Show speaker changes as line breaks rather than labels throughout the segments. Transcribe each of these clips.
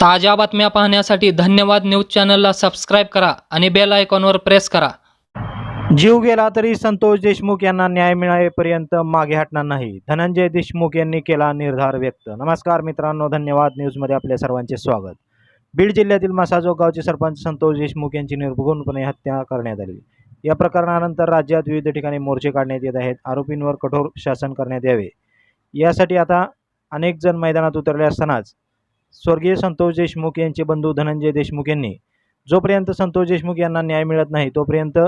ताज्या बातम्या पाहण्यासाठी धन्यवाद न्यूज चॅनलला सबस्क्राईब करा आणि बेल आयकॉनवर प्रेस करा.
जीव गेला तरी संतोष देशमुख यांना न्याय मिळावेपर्यंत मागे हटणार नाही. धनंजय देशमुख यांनी केला निर्धार व्यक्त. नमस्कार मित्रांनो धन्यवाद न्यूजमध्ये आपल्या सर्वांचे स्वागत. बीड जिल्ह्यातील मसाजो गावचे सरपंच संतोष देशमुख यांची निर्घृणपणे हत्या करण्यात आली. या प्रकरणानंतर राज्यात विविध ठिकाणी मोर्चे काढण्यात येत आहेत. आरोपींवर कठोर शासन करण्यात यावे. यासाठी आता अनेक जण मैदानात उतरले असतानाच स्वर्गीय संतोष देशमुख यांचे बंधू धनंजय देशमुख यांनी जोपर्यंत संतोष देशमुख यांना न्याय मिळत नाही तोपर्यंत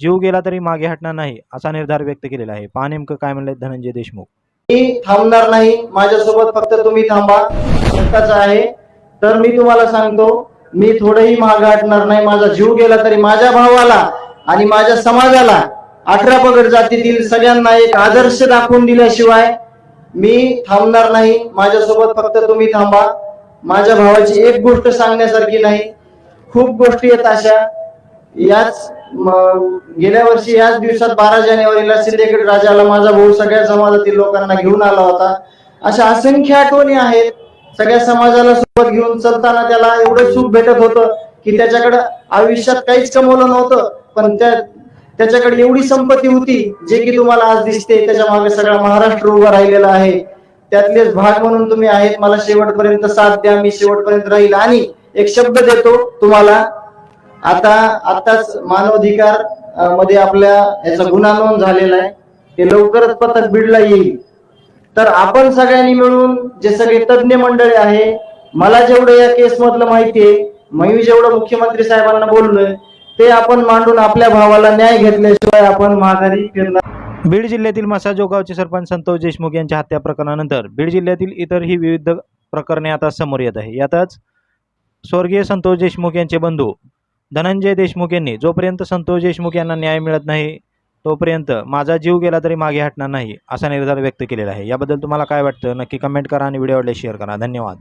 जीव गेला तरी मागे हटणार नाही असा निर्धार व्यक्त केलेला आहे. पहा नेमकं काय म्हणले धनंजय देशमुख.
मी थांबणार नाही माझ्यासोबत फक्त तुम्ही थांबा. स्वतःच आहे. तर मी तुम्हाला सांगतो मी थोडंही मागे हटणार नाही माझा जीव गेला तरी माझ्या भावाला आणि माझ्या समाजाला अठरा पगड जातीतील सगळ्यांना एक आदर्श दाखवून दिल्याशिवाय मी थांबणार नाही. माझ्यासोबत फक्त तुम्ही थांबा. माझ्या भावाची एक गोष्ट सांगण्यासारखी नाही. खूप गोष्टी आहेत अशा. याच गेल्या वर्षी याच दिवसात बारा जानेवारीला सिंदखेड राजाला माझा भाऊ सगळ्या समाजातील लोकांना घेऊन आला होता. अशा असंख्य आठवणी आहेत. सगळ्या समाजाला सोबत घेऊन चलताना त्याला एवढं सुख भेटत होतं की त्याच्याकडे आयुष्यात काहीच कमवलं नव्हतं. पण त्या त्याच्याकडे एवढी संपत्ती होती जे की तुम्हाला आज दिसते. त्याच्यामागे सगळा महाराष्ट्र उभा राहिलेला आहे. त्यातलेच भाग म्हणून तुम्ही आहेत. मला शेवटपर्यंत साथ द्या मी शेवटपर्यंत राहील. आणि एक शब्द देतो तुम्हाला. आता आताच मानवाधिकारमध्ये आपल्या याचा गुन्हा नोंद झालेला आहे. ते लवकरच पथक बिडला येईल. तर आपण सगळ्यांनी मिळून जे सगळे तज्ज्ञ मंडळी आहे मला जेवढं या केस मधलं माहितीये मी जेवढं मुख्यमंत्री साहेबांना बोललोय ते आपण मांडून आपल्या भावाला न्याय घेतल्याशिवाय आपण माघारी फिरणार
बीड जिल्ह्यातील मसाजो गावचे सरपंच संतोष देशमुख यांच्या हत्या प्रकरणानंतर बीड जिल्ह्यातील इतरही विविध प्रकरणे आता समोर येत आहे. यातच स्वर्गीय संतोष देशमुख यांचे बंधू धनंजय देशमुख यांनी जोपर्यंत संतोष देशमुख यांना न्याय मिळत नाही तोपर्यंत माझा जीव गेला तरी मागे हटणार नाही असा निर्धार व्यक्त केलेला आहे. याबद्दल तुम्हाला काय वाटतं? नक्की कमेंट करा आणि व्हिडिओ आवडले शेअर करा. धन्यवाद.